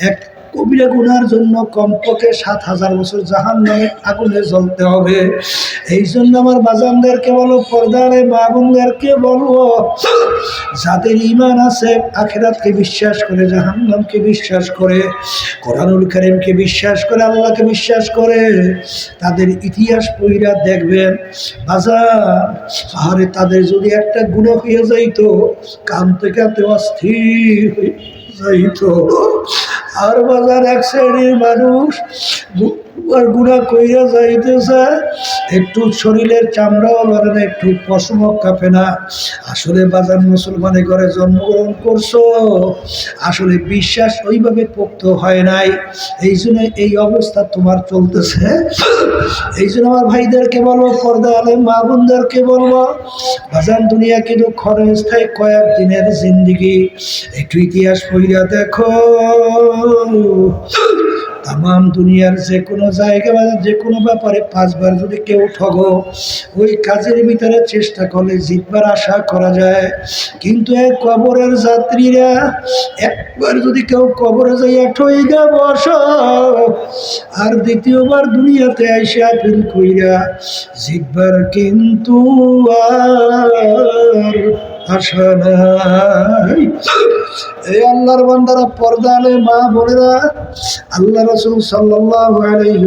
এক কবিরা গুনার জন্য কমপক্ষে সাত হাজার বছর জাহান নামে আগুনে জ্বলতে হবে। এই জন্য আমার বাজানদেরকে বলো, পর্দারে মা বোনদেরকে বলব যাদের ইমান আছে, আখেরাতকে বিশ্বাস করে, জাহান্নামকে বিশ্বাস করে, কোরআনুল করিমকে বিশ্বাস করে, আল্লাহকে বিশ্বাস করে, তাদের ইতিহাস পইরা দেখবেন। বাজার আরে তাদের যদি একটা গুণ হয়ে যাইতো কানতে কানতে অস্থির হয়ে যাইতো আর বাজার এক শ্রেণির মানুষ আর গুণা কইরা যাইতেছে একটু শরীরের চামড়াও লড়ে না, একটু পশমক কাঁপে না। আসলে বাজার মুসলমানের ঘরে জন্মগ্রহণ করছ, আসলে বিশ্বাস ওইভাবে পোক্ত হয় নাই। এই জন্য এই অবস্থা তোমার চলতেছে। এই জন্য আমার ভাইদেরকে বলব পর্দা আলে মা বোনদেরকে বলব বাজান দুনিয়া কিন্তু ক্ষণস্থায়ী কয়েক দিনের জিন্দিগি। একটু ইতিহাস পড়িয়া দেখো। তাম দুনিয়ার যে কোনো জায়গা বা যে কোনো ব্যাপারে পাঁচবার যদি কেউ ঠগো, ওই কাজের ভিতরে চেষ্টা করলে জিতবার আশা করা যায়। কিন্তু এক কবরের যাত্রীরা, একবার যদি কেউ কবরে যাইয়া ঠইগা বস, আর দ্বিতীয়বার দুনিয়াতে আইসা ফিল কইরা, জিতবার কিন্তু আর আশা নাই। এই আল্লাহর বান্দারা পর্দা আলে মা বোনেরা, আল্লাহ রসুল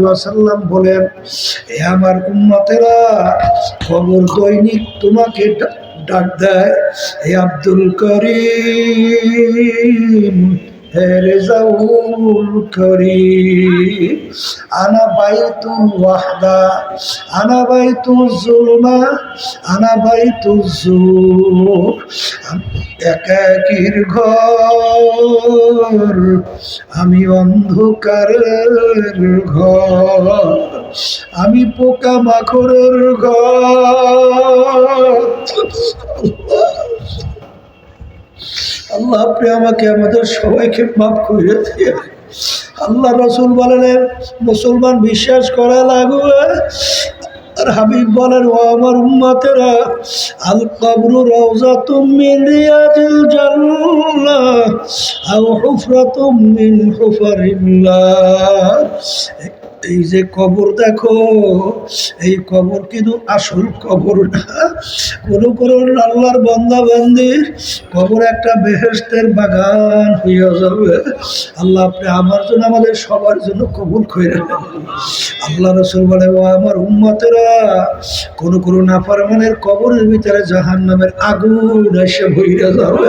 ওয়াসাল্লাম বলেন, এ আমার উম্মতেরা, খবর দৈনিক তোমাকে ডাক দেয়, হে আব্দুল করিম। রেজাউল করিম। আনা বাইতুল ওয়াহদা, আনা বাইতুল জুলমা, আনা বাইতুল জুর একাকির ঘর, আমি অন্ধকারের ঘর, আমি পোকা মাকড়ের ঘর। আল্লাহ আপনি আমাকে, আমাদের সবাইকে মাফ করে দিয়ে আল্লাহ রসুল বলেন, মুসলমান বিশ্বাস করা লাগবে। আর হাবিব বলেন, ও আমার উম্মাতেরা, আল কবরু রওজাতুম মিন রিয়াজিল জান্নাহ, আও হুফরাতুম মিন হুফারিল্লাহ। এই যে কবর দেখো, এই কবর কিন্তু আসল কবর না। কোনো কোনো আল্লাহর বন্দা বান্দির কবর একটা বেহেস্তের বাগান হইয়া যাবে। আল্লাহ আপনি আমার জন্য, আমাদের সবার জন্য কবুল করে আল্লাহ রসুল বলে, ও আমার উম্মতেরা, কোনো কোনো নাফারমানের কবরের ভিতরে জাহান নামের আগুন এসে ভইরা যাবে।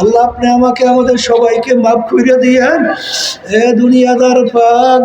আল্লাহ আপনি আমাকে, আমাদের সবাইকে মাফ করে দিয়েন। এ দুনিয়াদার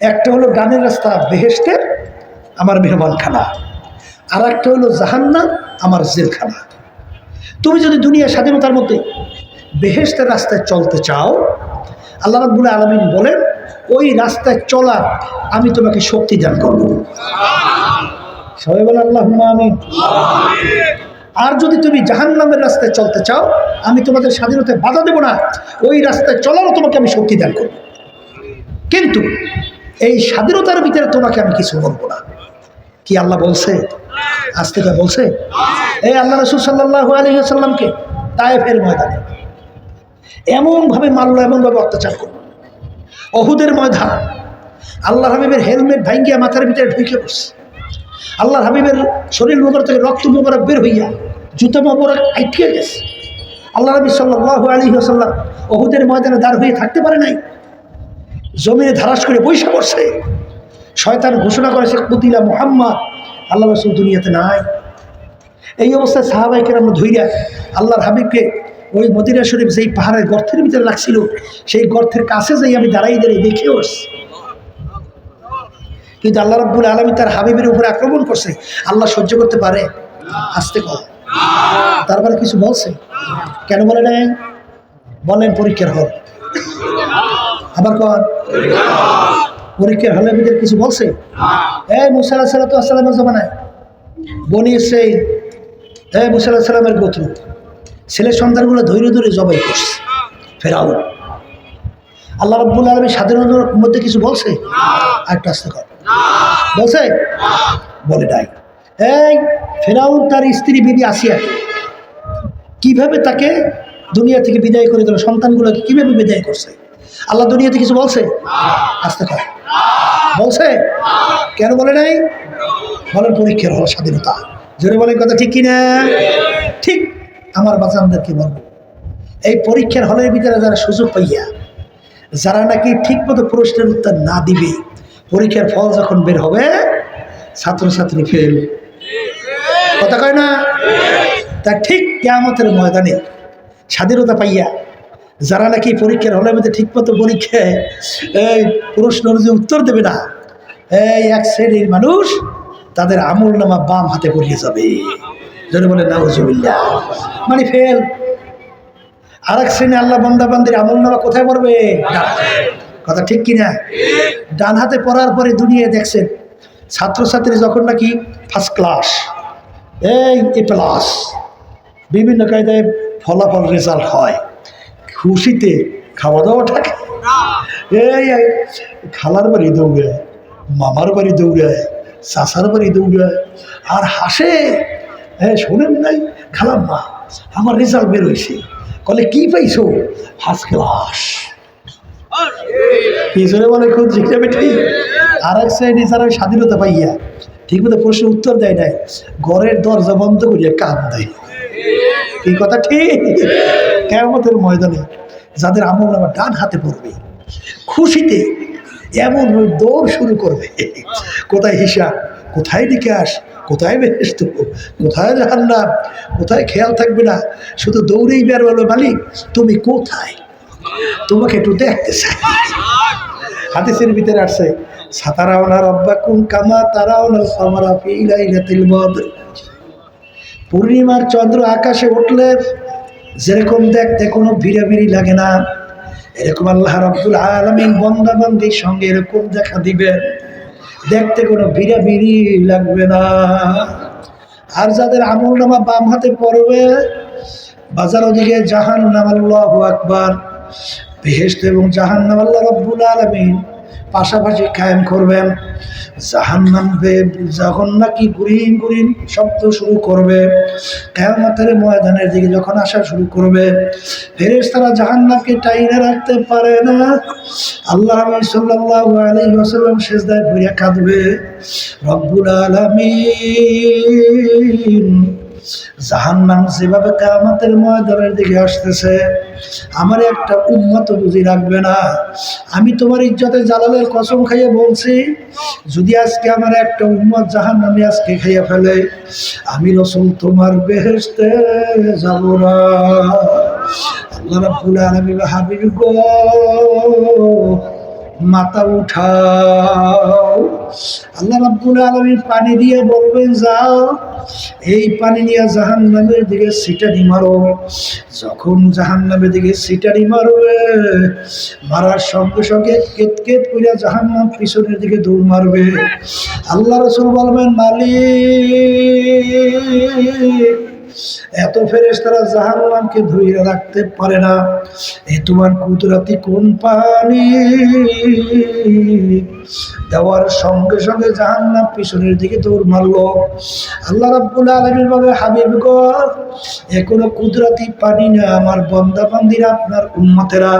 একটা হলো গানের রাস্তা বেহেস্তের আমার মেহমানখানা। আর একটা হলো জাহান্নাম, আমার জেলখানা। তুমি যদি দুনিয়া স্বাধীনতার মধ্যে বেহেস্তের রাস্তায় চলতে চাও, আল্লাহ রাব্বুল আলমিন বলেন, ওই রাস্তায় চলার আমি তোমাকে শক্তি দান করব। সবাই বলে আল্লাহ আমিন। আর যদি তুমি জাহান্নামের রাস্তায় চলতে চাও, আমি তোমাদের স্বাধীনতায় বাধা দেব না। ওই রাস্তায় চলারও তোমাকে আমি শক্তি দান করব। কিন্তু এই স্বাধীনতার ভিতরে তোমাকে আমি কিছু বলব না। কি আল্লাহ বলছে? আজ থেকে বলছে? এই আল্লাহ রসুল সাল্লাহ আলী সাল্লামকে তায়েফের ময়দানে এমনভাবে মারলো, এমনভাবে অত্যাচার করল। অহুদের ময়দান আল্লাহ হাবিবের হেলমেট ভাঙ্গিয়া মাথার ভিতরে ঢুকে পড়ছে। আল্লাহ হাবিবের শরীর মোবারক থেকে রক্ত মোবারক বের হইয়া জুতো মোবারক আইটিয়ে গেছে। আল্লাহ নবী সাল্লাহ আলী অহুদের ময়দানে দাঁড় হয়ে থাকতে পারে নাই। জমিনে ধারাস করে বৈশা করছে শয়তান ঘোষণা করেছে কুতিলা মোহাম্মদ, আল্লাহ রসুল দুনিয়াতে নাই। এই অবস্থায় সাহাবাইকে আমরা ধৈর্য, আল্লাহর হাবিবকে ওই মদিনা শরীফ যেই পাহাড়ের গর্তের ভিতরে রাখছিল, সেই গর্তের কাছে যাই আমি দাঁড়াই দাঁড়িয়ে দেখেও আসছি। কিন্তু আল্লাহ রাব্বুল আলমী তার হাবিবের উপরে আক্রমণ করছে। আল্লাহ সহ্য করতে পারে। আসতে কম তারপরে কিছু বলছে? কেন বলে নাই? বলেন পরীক্ষার হল। আবার কর। পরীক্ষার হলে ভিতরে কিছু বলছে? এই মুসাল্লাহ সাল্লাহ আসসালামের জমানায় বনি সেই এই মুসাল্লাহ সাল্লামের গোত্র ছেলের সন্তানগুলো ধৈর্য ধরে জবাই করছে ফেরাও আল্লাহ রব্বুল আলমী স্বাধীনতার মধ্যে কিছু বলছে? আরেকটু আসতে কর। বলছে? বলে নাই। এই ফেরাউন তার স্ত্রী বিবি আসিয়া কীভাবে তাকে দুনিয়া থেকে বিদায় করে দিল? সন্তানগুলোকে কীভাবে বিদায় করছে? আল্লাহ দুনিয়াতে কিছু বলছে? আসতে কর। বলছে? কেন বলে নাই? বলেন পরীক্ষার হল, স্বাধীনতা। জোরে বলেন কথা ঠিক কিনা? ঠিক। আমার বাচ্চাদেরকে বলব এই পরীক্ষার হলের ভিতরে যারা সুযোগ পাইয়া, যারা নাকি ঠিক মতো প্রশ্নের উত্তর না দিবে, পরীক্ষার ফল যখন বের হবে, ছাত্রছাত্রী ফেল কথা কয় না? তা ঠিক কেয়ামতের ময়দানে স্বাধীনতা পাইয়া যারা নাকি পরীক্ষার হলের মধ্যে ঠিক মতো পরীক্ষায় এই প্রশ্ন অনুযায়ী উত্তর দেবে না, এই এক শ্রেণির মানুষ তাদের আমল নামা বাম হাতে পড়িয়ে যাবে। যদি বলে নাউজুবিল্লা মানে ফেল। আর এক শ্রেণি আল্লাহ বন্দা বান্দির আমল নামা কোথায় পড়বে কথা ঠিক কিনা? ডান হাতে পড়ার পরে দুনিয়ায় দেখছেন, ছাত্রছাত্রী যখন নাকি ফার্স্ট ক্লাস এই এ প্লাস বিভিন্ন কায়দায় ফলাফল রেজাল্ট হয়। খুশিতে খাওয়া দাওয়া থাকে। এই খালার বাড়ি দৌড়ায়, মামার বাড়ি দৌড়ায় চাষার বাড়ি দৌড়ায়, আর হাসে। হ্যাঁ শোনেন নাই খালাম মা, আমার রেজাল্ট বের হয়েছে কলে, কি পাইছো? First class. পিছনে খুব জিজ্ঞাসা বেটি আর এক শ্রেণি যারা স্বাধীনতা পাইয়া, ঠিক মতো প্রশ্নের উত্তর দেয় নাই, ঘরের দরজা বন্ধ করিয়া কান দেয়। এই কথা, ঠিক? কেমতের ময়দানে যাদের আমল নামা ডান হাতে পড়বে, খুশিতে এমন দৌড় শুরু করবে। কোথায় হিসাব, কোথায় নিকাশ, কোথায় বেহেস্ত কোথায় জাহান্নাম, কোথায় খেয়াল থাকবে না, শুধু দৌড়েই বের বলবে মালিক, তুমি কোথায়? তোমাকে একটু দেখতে চাই। হাদিসের ভিতরে আসছে, সাতারাওনা রব্বাকুম কামা তারাওনা সামারা পূর্ণিমার চন্দ্র আকাশে উঠলে যেরকম দেখতে কোনো ভিড়াভিড়ি লাগে না, এরকম আল্লাহ রব্দুল আলমিন বন্দাবন্দির সঙ্গে এরকম দেখা দিবেন দেখতে কোনো ভিড়াভিড়ি লাগবে না। আর যাদের আমল নামা বাম হাতে পড়বে, বাজার ওদিকে জাহান নাম আল্লাহ আকবার বেহেস্ত এবং জাহান নাম রব্বুল আলমিন পাশাপাশি কায়েম করবেন। জাহান নামবে, যখন নাকি গুরিন গুরিন শব্দ শুরু করবে। কেয়ামতের ময়দানের দিকে যখন আসা শুরু করবে ফেরেস তারা জাহান নামকে টাইনে রাখতে পারে না। আল্লাহ সাল্লাহ আলাই ওসাল্লাম শেষদায় ভরিয়া কাঁদবে। রব্বুল আলমিন। জাহান্নাম যেভাবে কামাতের ময়দানের দিকে আসতেছে, আমার একটা উন্মত বুঝি রাখবে না। আমি তোমার ইজ্জতে জালালের কসম খাইয়ে বলছি, যদি আজকে আমার একটা উম্মত জাহান নামে আজকে খাইয়ে ফেলে, আমি রসুল তোমার বেহেস্তে যাব না। আল্লাহ রাব্বুল আলামিন হাবিব গো, মাথা উঠাও। আল্লাহ রাব্বুল আলামিন পানি দিয়ে বলবেন, যাও। এই পানি নিয়ে জাহান নামের দিকে সিটারি মারো। যখন জাহান নামের দিকে সিটারি মারবে মারার সঙ্গে সঙ্গে কেত কেত করে জাহান নাম পিছনের দিকে দৌড় মারবে। আল্লাহ রসুল বলবেন, মালিক এত ফেরেস তারা জাহান নামকে ধুয়ে রাখতে পারে না। এ তোমার কুদরাতি কোন পানি? দেওয়ার সঙ্গে সঙ্গে জাহান নাম পিছনের দিকে দৌড় মারলো। আল্লাহ রাব্বুল আলমীর ভাবে হাবিব গো, এ কোনো কুদরাতি পানি না আমার বন্দা বান্দিরা, আপনার উন্মতেরা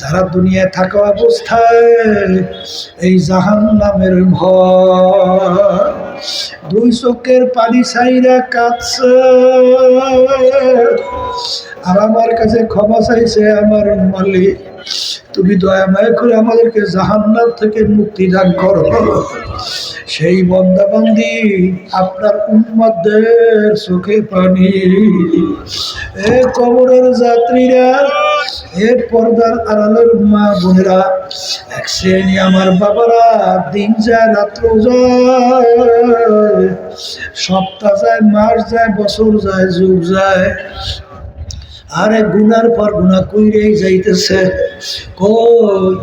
যারা দুনিয়ায় থাকা অবস্থায় এই জাহান নামের ভয় দুই চোখের পানি ছাইরা কাঁদছে। আর আমার কাছে ক্ষমা চাইছে আমার মালিক। তুমি দয়া মায়া করে আমাদেরকে জাহান্নাম থেকে মুক্তি দান করো। সেই বন্দাবন্দি আপনার উন্মাদের চোখে পানি। এ কবরের যাত্রীরা এ পর্দার আড়ালের মা বোনেরা, এক শ্রেণি আমার বাবারা, দিন যায়, রাত্র যায়। সপ্তাহ যায়, মাস যায়, বছর যায়, যুগ যায়। আরে গুনার পর গুনা কইরেই যাইতেছে। কই,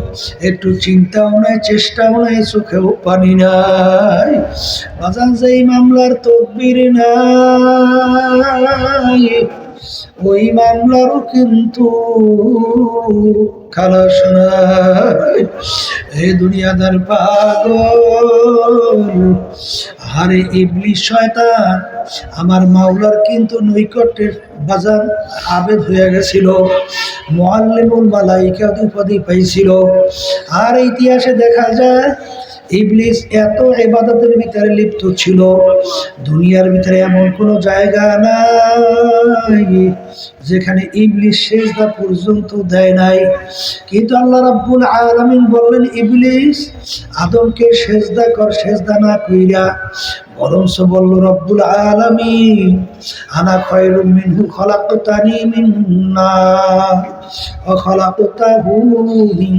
একটু চিন্তাও নাই, চেষ্টাও নাই, চোখেও পানি নাই। বাজান যেই মামলার তদবির নাই। ওই মামলারও কিন্তু খালাস নাই এই দুনিয়াদার পাগল। আরে ইবলিশ শয়তান, আমার মাওলার কিন্তু নৈকট্যের বাজার আবেদ হয়ে গেছিল। মোয়াল্লিমুল মালাইকা উপাধি পাইছিল। আর ইতিহাসে দেখা যায় ইবলিস এত এবাদতের ভিতরে লিপ্ত ছিল, দুনিয়ার ভিতরে এমন কোনো জায়গা নাই যেখানে ইবলিস সেজদা পর্যন্ত দেয় নাই। কিন্তু আল্লাহ রাব্বুল আলামিন বললেন, ইবলিস, আদমকে সেজদা কর, সেজদা না কইরা বরঞ্চ বলল, রব্বুল আলামিন, আনা খয়রুম মিনহু খলাকতানি মিন নার। ওয়া খলাকতাহু মিন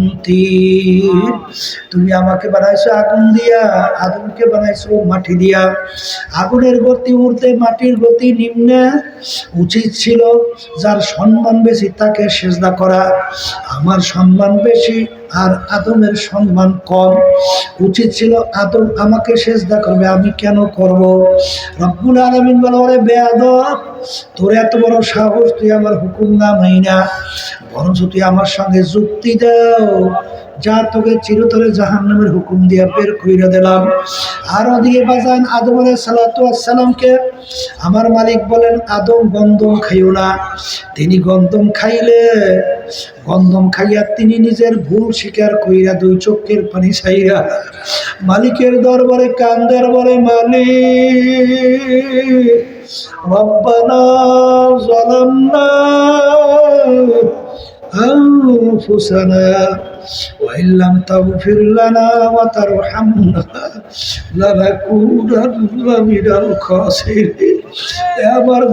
তুমি আমাকে বানাইছো আগুন দিয়া, আগুনকে বানাইছো মাটি দিয়া। আগুনের গতি উঠতে মাটির গতি নিম্নে। উচিত ছিল যার সম্মান বেশি তাকে সেজদা করা। আমার সম্মান বেশি আর আদমের সম্মান কম। উচিত ছিল আদম আমাকে সেজদা করবে, আমি কেন করব? রব্বুল আলমিন বলো, ওরে বেয়াদব, তোর এত বড় সাহস, তুই আমার হুকুম না মাইনা বরঞ্চ তুই আমার সঙ্গে যুক্তি দাও। যা তোকে চিরতরে জাহান নামের হুকুম দিয়া বের কইরা দিলাম আর ওদিকে বাজান আদম আলাই সালাতু আসসালামকে আমার মালিক বলেন আদম গন্দম খাইও না তিনি গন্দম খাইলে গন্দম খাইয়া তিনি নিজের ভুল স্বীকার কইরা দুই চোখের পানি ছাইরা মালিকের দরবারে কান্দের বলে মালিক রব্বানা ظلمنا أنفسنا ওয়াইল্লাম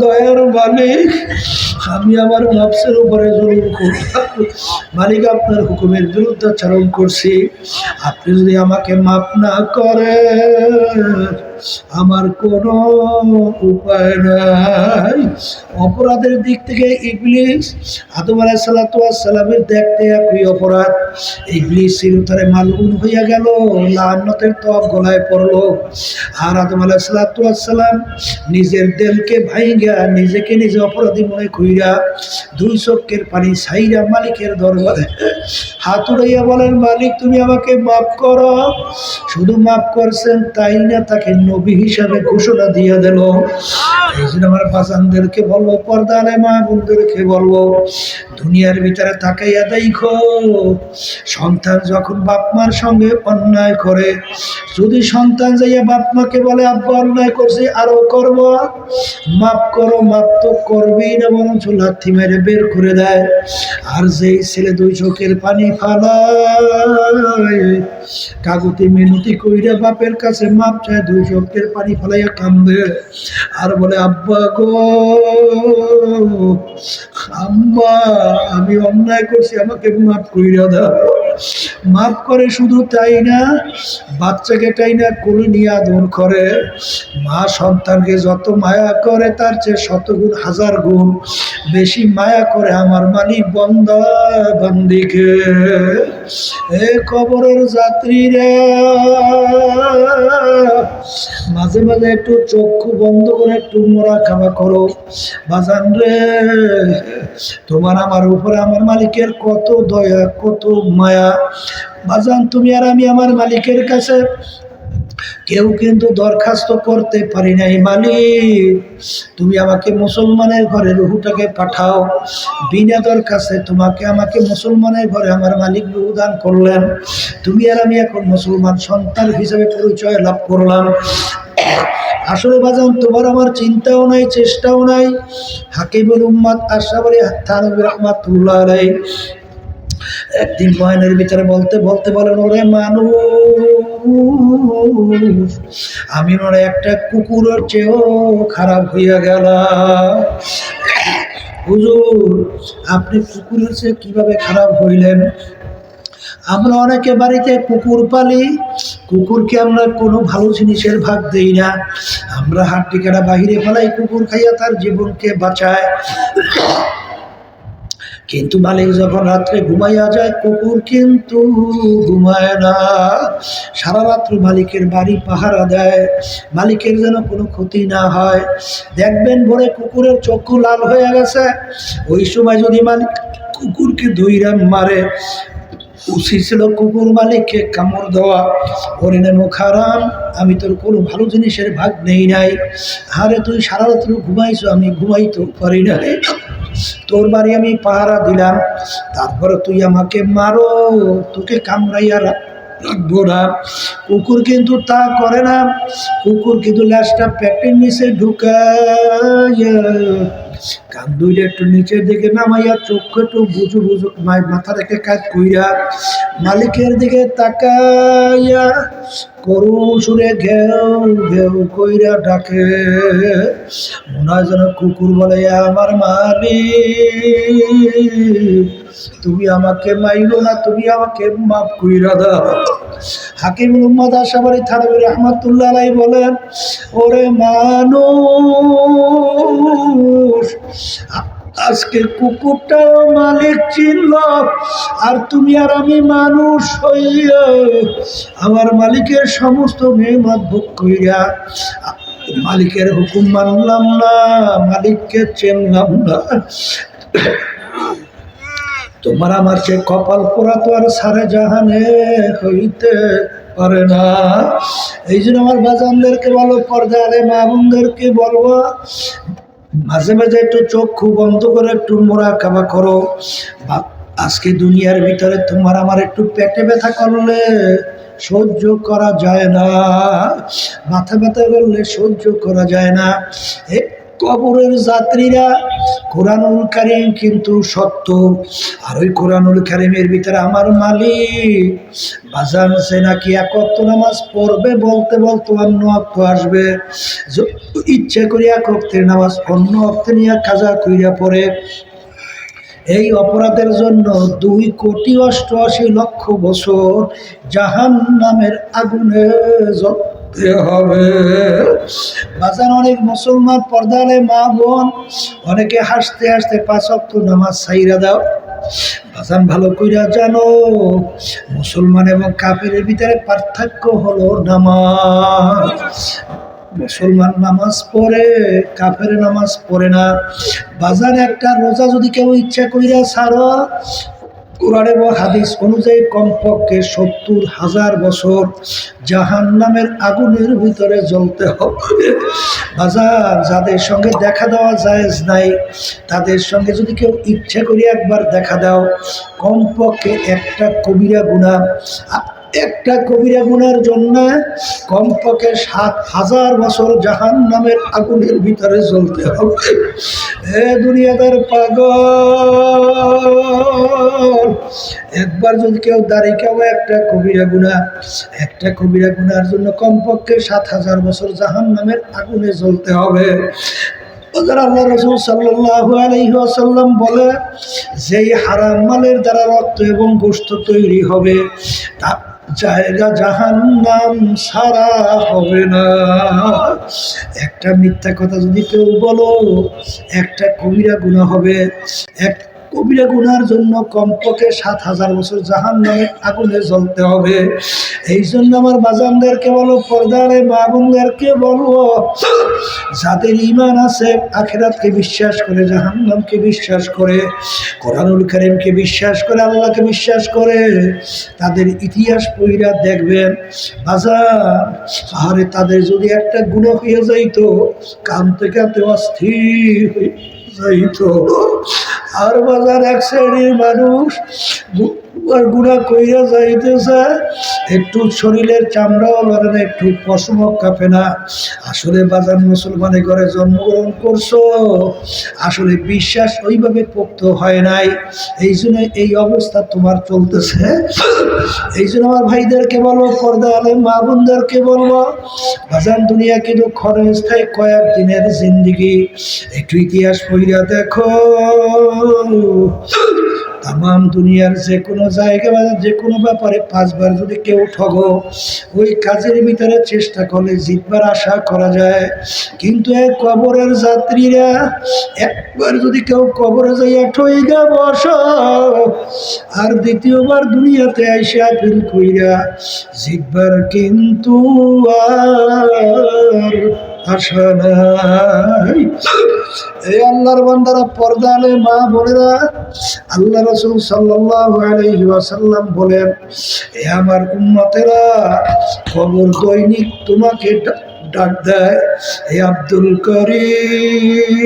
দয়ার মালিক, আমি আমার নফসের উপরে জুলুম করলাম মালিক, আপনার হুকুমের বিরুদ্ধাচরণ করছি। আপনি যদি আমাকে মাপ না করেন আমার কোনো উপায় নাই। অপরাধের দিক থেকে ইবলিস আদম আলাহ সালামের দেখতে একই অপরাধ। ইবলিস চিরতরে মালগুন হইয়া গেল, লান্নতের তপ গলায় পড়ল। আর আদম আলাহ সালাম নিজের দেলকে ভাইঙ্গা, নিজেকে নিজে অপরাধী মনে কইরা দুই চোখের পানি সাইরা মালিকের দরবারে হাত উড়াইয়া বলেন, মালিক, তুমি আমাকে মাফ করো। শুধু মাফ করছেন তাই না, তাকে নবী হিসাবে ঘোষণা দিয়ে দিল। আমার বাজানদেরকে বলব পর্দালে মা বোনদেরকে বলব, দুনিয়ার ভিতরে তাকাইয়া দেখো, সন্তান যখন বাপ মার সঙ্গে অন্যায় করে, যদি সন্তান যাইয়া বাপ মাকে বলে, আব্বা, অন্যায় করছে, আরও করব? মাপ করো মাপ তো করবেই না, বরঞ্চ লাথি মেরে বের করে দেয়। আর যেই ছেলে দুই চোখের পানি ফালায় কাগতি মিনতি কইরা বাপের কাছে মাপ চায়, দুই চোখের পানি ফালাইয়া কান্দে। আর বলে, আব্বা গো, আম্মা, আমি অন্যায় করছি, আমাকে মাফ কইরা দাও। মাফ করে শুধু তাই না, বাচ্চাকে তাই না কোলে নিয়ে আদর করে। মা সন্তানকে যত মায়া করে, তার চেয়ে শতগুণ, হাজার গুণ বেশি মায়া করে আমার মালিক বন্দা বন্দিকে এ কবরের যাত্রীরা, মাঝে মাঝে একটু চক্ষু বন্ধ করে একটু মোরা খাওয়া করো। বাজান রে, তোমার আমার উপরে আমার মালিকের কত দয়া, কত মায়া। বাজান, তুমি আর আমি আমার মালিকের কাছে কেউ কিন্তু দরখাস্ত করতে পারি নাই। মালিক, তুমি আমাকে মুসলমানের ঘরে রুহুটাকে পাঠাও। বিনা দরখাস্তে তোমাকে আমাকে মুসলমানের ঘরে আমার মালিক রুহু দান করলেন। তুমি আর আমি এখন মুসলমান সন্তান হিসেবে পরিচয় লাভ করলাম। আসলে বাজান, তোমার আমার চিন্তাও নাই, চেষ্টাও নাই। হাকিবুল উম্মাদ আশরাফ থানবী আলাই একদিন বয়নের ভিতরে বলতে বলতে বলেন, ওরে মানুষ আমি ওরে একটা কুকুরের চেয়েও খারাপ হইয়া গেলাম। হুজুর, আপনি কুকুরের চেয়ে কীভাবে খারাপ হইলেন? আমরা অনেকে বাড়িতে কুকুর পালি, কুকুরকে আমরা কোনো ভালো জিনিসের ভাগ দেই না। আমরা হাড্ডি কাটা বাহিরে ফেলাই কুকুর খাইয়া তার জীবনকে বাঁচায়। কিন্তু মালিক যখন রাত্রে ঘুমাইয়া যায়, কুকুর কিন্তু ঘুমায় না। সারা রাত্র মালিকের বাড়ি পাহারা দেয়। মালিকের যেন কোনো ক্ষতি না হয়। দেখবেন ভোরে কুকুরের চক্ষু লাল হয়ে গেছে। ওই সময় যদি মালিক কুকুরকে ধুইরাম মারে উচিত ছিল কুকুর মালিককে কামড় দেওয়া। হরিণে মুখারাম আমি তোর কোনো ভালো জিনিসের ভাগ নেই নাই। হারে তুই সারা রাত্র ঘুমাইছো, আমি ঘুমাইতেও পারি নাই তোর বাড়ি আমি পাহারা দিলাম। তারপরে তুই আমাকে মারো, তোকে কামড়াইয়া রাখ- রাখব কুকুর কিন্তু তা করে না। কুকুর কিন্তু ল্যাসটা পেটের নিচে ঢুকাইয়া কান দুইটা একটু নিচের দিকে নামাইয়া চোখ একটু বুঝু বুঝু মাথা রেখে কাজ কইরা মালিকের দিকে তাকাইয়া করু সুরে ঘেউ ঘেউ কইরা ডাকে। মনে হয় যেন কুকুর বলে, আমার মালিক তুমি আমাকে মাইলো না, তুমি আমাকে মাফ কইরা দাও। হাকিম মোহাম্মদ আশাবাড়ি থানবী রহমতুল্লাহ আলাই বলেন, ওরে মানুষ, আজকে কুকুরটাও মালিক চিনল, আর তুমি আর আমি মানুষ হইয়া আমার মালিকের সমস্ত মেহমত ভোগ কইরা, মালিকের হুকুম মানলাম না, মালিককে চেনলাম না। তোমার আমার সে কপাল পোড়া তো আর সারে জাহানে হইতে পারে না। এই জন্য আমার বাজানদেরকে বলো পর্দা আরে মা বোনদেরকে বলব, মাঝে মাঝে একটু চক্ষু বন্ধ করে একটু মোড়া কাবা করো আজকে দুনিয়ার ভিতরে তোমার আমার একটু পেটে ব্যথা করলে সহ্য করা যায় না। মাথা ব্যথা করলে সহ্য করা যায় না। কবরের যাত্রীরা কোরআনুল কারিম কিন্তু সত্য। আর ওই কোরআনুল কারিমের ভিতরে আমার মালিক। বাজান সে নাকি একত্র নামাজ পড়বে বলতে বলতে অন্য অর্থ আসবে। ইচ্ছে করিয়া এক অক্তের নামাজ অন্য অর্থে নিয়ে কাজা করিয়া পড়ে। এই অপরাধের জন্য দুই কোটি অষ্টআশি লক্ষ বছর জাহান নামের আগুনে জ্বলতে হবে। বাজার অনেক মুসলমান পর্দালে মা বোন, অনেকে হাসতে হাসতে পাঁচ অক্ট নামাজ সাইরা দাও। বাজান, ভালো কইরা জানো, মুসলমান এবং কাফের ভিতরে পার্থক্য হলো নামাজ। মুসলমান নামাজ পড়ে, কাফের নামাজ পড়ে না। বাজার একটা রোজা যদি কেউ ইচ্ছা কইরা ছাড়ো কোরআন এবং হাদিস অনুযায়ী কমপক্ষে সত্তর হাজার বছর জাহান নামের আগুনের ভিতরে জ্বলতে হবে। বাজার যাদের সঙ্গে দেখা দেওয়া জায়েজ নাই, তাদের সঙ্গে যদি কেউ ইচ্ছে করে একবার দেখা দাও, কমপক্ষে একটা কবিরা গুণা একটা কবিরা গুনার জন্য কমপক্ষে সাত হাজার বছর জাহান নামের আগুনের ভিতরে চলতে হবে। হে দুনিয়াদার পাগল। একবার যদি কেউ দাঁড়িয়ে কেউ একটা কবিরা গুণা, একটা কবিরা গুনার জন্য কমপক্ষে সাত হাজার বছর জাহান নামের আগুনে জ্বলতে হবে। আল্লাহ রসুল সাল্লাহ আলহিহাসাল্লাম বলে, যেই হারাম মালের দ্বারা রক্ত এবং গোস্ত তৈরি হবে, তা জায়গা জাহান নাম সারা হবে না। একটা মিথ্যা কথা যদি কেউ বলো, একটা কবিরা গুণা হবে, এক কবিরা গুনার জন্য কমপক্ষে সাত হাজার বছর জাহান নামে আগুনে জ্বলতে হবে। এই জন্য আমার বাজানদেরকে বলো, পর্দারে মা বোনদেরকে বলব যাদের ইমান আছে, আখেরাতকে বিশ্বাস করে, জাহান্নামকে বিশ্বাস করে, কোরআনুল করিমকে বিশ্বাস করে, আল্লাহকে বিশ্বাস করে, তাদের ইতিহাস পইরা দেখবেন বাজার আরে তাদের যদি একটা গুণ হয়ে যাইতো, কানতে কানতে অস্থির হয়ে যাইতো। আর বাজার এক শ্রেণির মানুষ। গু- আর গুণা কইরা যাইতেছে, একটু শরীরের চামড়াও লড়ে না, একটু পশম কাঁপে না। আসলে বাজার মুসলমানের ঘরে জন্মগ্রহণ করছ, আসলে বিশ্বাস ওইভাবে পোক্ত হয় নাই। এই জন্য এই অবস্থা তোমার চলতেছে। এই জন্য আমার ভাইদেরকে বলো, পর্দা আলে মা বোনদেরকে বলব বাজান দুনিয়া কিন্তু ক্ষণস্থায়ী কয়েক দিনের জিন্দিগি। একটু ইতিহাস পড়িয়া দেখো। তাম দুনিয়ার যে কোনো জায়গা বা যে কোনো ব্যাপারে পাঁচবার যদি কেউ ঠগো, ওই কাজের ভিতরে চেষ্টা করলে জিতবার আশা করা যায়। কিন্তু এক কবরের যাত্রীরা, একবার যদি কেউ কবরে যাইয়া ঠইগা বস, আর দ্বিতীয়বার দুনিয়াতে আইসা ফিল কইরা জিতবার কিন্তু আর এই আল্লাহর বান্দারা পর্দালে মা বোনেরা, আল্লাহ রসুল ওয়াসাল্লাম বলেন, এ আমার খবর দৈনিক তোমাকে ডাক দেয়, হে আব্দুল করিম।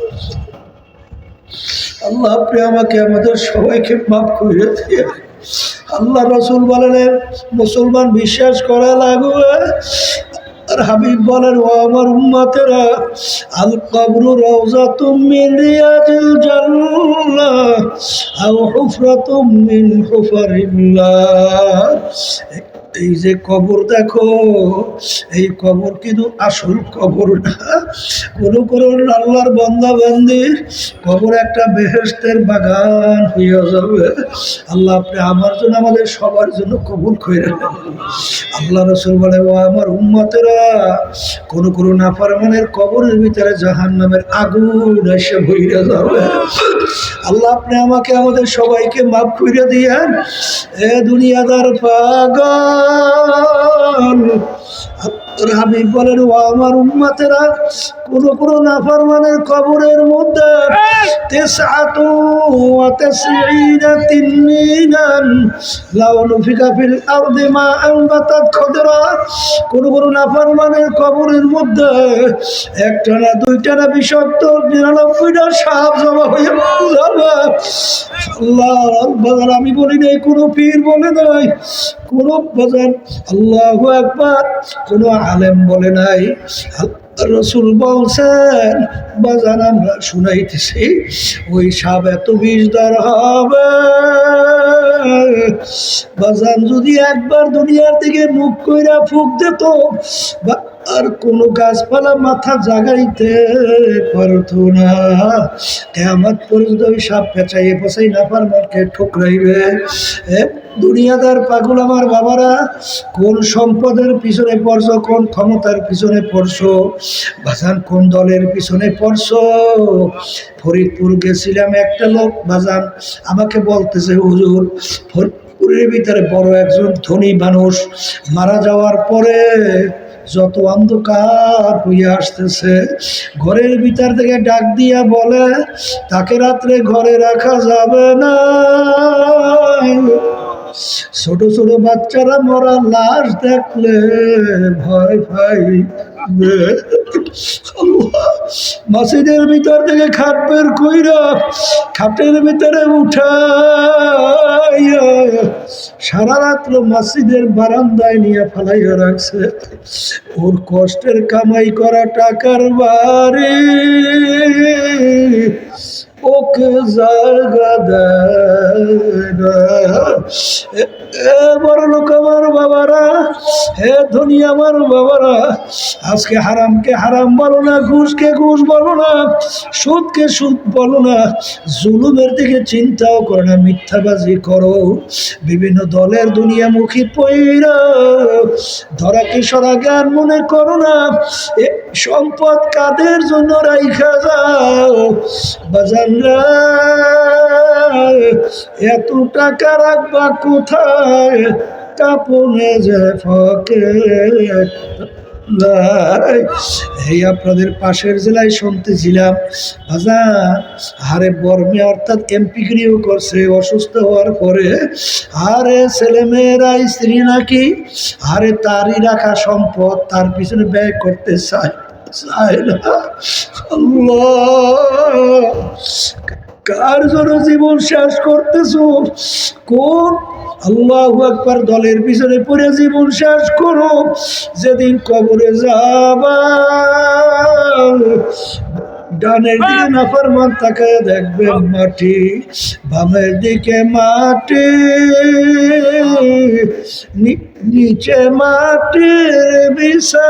আল্লাহ আপনি আমাকে, আমাদের সবাইকে মাফ করে দিয়ে আল্লাহ রসুল বলেন মুসলমান বিশ্বাস করা লাগবে? হাবিব বলেন, ও আমার উম্মাতেরা, আল কবরু রওজাতুম মিন রিয়াজিল জান্নাহ আও হুফরাতুম এই যে কবর দেখো, এই কবর কিন্তু আসল কবর না। কোন কোন আল্লাহর বন্দা বান্দির কবর একটা বেহেস্তের বাগান হইয়া যাবে। আল্লাহ আপনি আমার জন্য আমাদের সবার জন্য কবুল করে আল্লাহ রসুল বলে, ও আমার উম্মতেরা, কোন কোন নাফারমানের কবরের ভিতরে জাহান নামের আগুন এসে ভইরা যাবে। আল্লাহ আপনি আমাকে, আমাদের সবাইকে মাফ করে দিয়েন। এ দুনিয়াদার পাগল আত্মা হাবিব বলেন ও কোন কোন কবরের মধ্যে কোন মধ্যে একটা না দুইটা না বিষাক্ত নিরানব্বইটা সাপ জমা হয়ে বাজার আমি বলি নাই, কোনো পীর বলে নাই। কোনো বাজার আল্লাহ একবার কোনো আলেম বলে নাই। রসুল বলছেন, বাজান আমরা শুনাইতেছি, ওই সাপ এত বিষদার হবে। বাজান যদি একবার দুনিয়ার দিকে মুখ কইরা ফুক দিত, বা আর কোনো গাছপালা মাথা জাগাইতে পারতো না। কেমন পর্যন্ত ওই সাপ পেঁচাইয়ে পচাই না পারমারকে ঠোকরাইবে। দুনিয়াদার পাগল আমার বাবারা, কোন সম্পদের পিছনে পড়ছো, কোন ক্ষমতার পিছনে পড়ছো? বাজান, কোন দলের পিছনে পড়ছো? ফরিদপুর গেছিলাম একটা লোক, বাজান, আমাকে বলতেছে, হুজুর, ফরিদপুরের ভিতরে বড় একজন ধনী মানুষ মারা যাওয়ার পরে যত অন্ধকার হইয়া আসতেছে, ঘরের ভিতর থেকে ডাক দিয়া বলে, তাকে রাত্রে ঘরে রাখা যাবে না। ছোট ছোট বাচ্চারা মরা লাশ দেখলে ভয় ভাই মাসিদের ভিতর থেকে খাট বের কইরা খাটের ভিতরে উঠা সারা রাত্র মসজিদের বারান্দায় নিয়ে ফালাইয়া রাখছে। ওর কষ্টের কামাই করা টাকার বাড়ি। বড় লোক আমার বাবারা হে ধনী আমার বাবারা আজকে হারামকে হারাম বলো না, ঘুষকে ঘুষ বলো না, সুদকে সুদ বলো না। জুলুমের দিকে চিন্তাও করো না, মিথ্যাবাজি করো। বিভিন্ন দলের দুনিয়ামুখী পইরা ধরা কিশোরা জ্ঞান মনে করো না? সম্পদ কাদের জন্য রাইখা যাও? বাজানরা এত টাকা রাখবা কোথায়? কাপনে যে ফকে। এই আপনাদের পাশের জেলায় শুনতেছিলাম। ভাজা হারে বর্মে অর্থাৎ এমপি গিরিও করছে, অসুস্থ হওয়ার পরে। আরে ছেলে মেয়েরা স্ত্রী নাকি? আরে তারই রাখা সম্পদ, তার পিছনে ব্যয় করতে চায়। চায় না কার জন্য জীবন শেষ করতেছ? কোন আল্লাহ একবার দলের পিছনে পড়ে জীবন শেষ করো যেদিন কবরে যাবা, ডানের দিকে নাফরমান তাকে দেখবে মাটি, বামের দিকে মাটি নিচে মাটির বিছা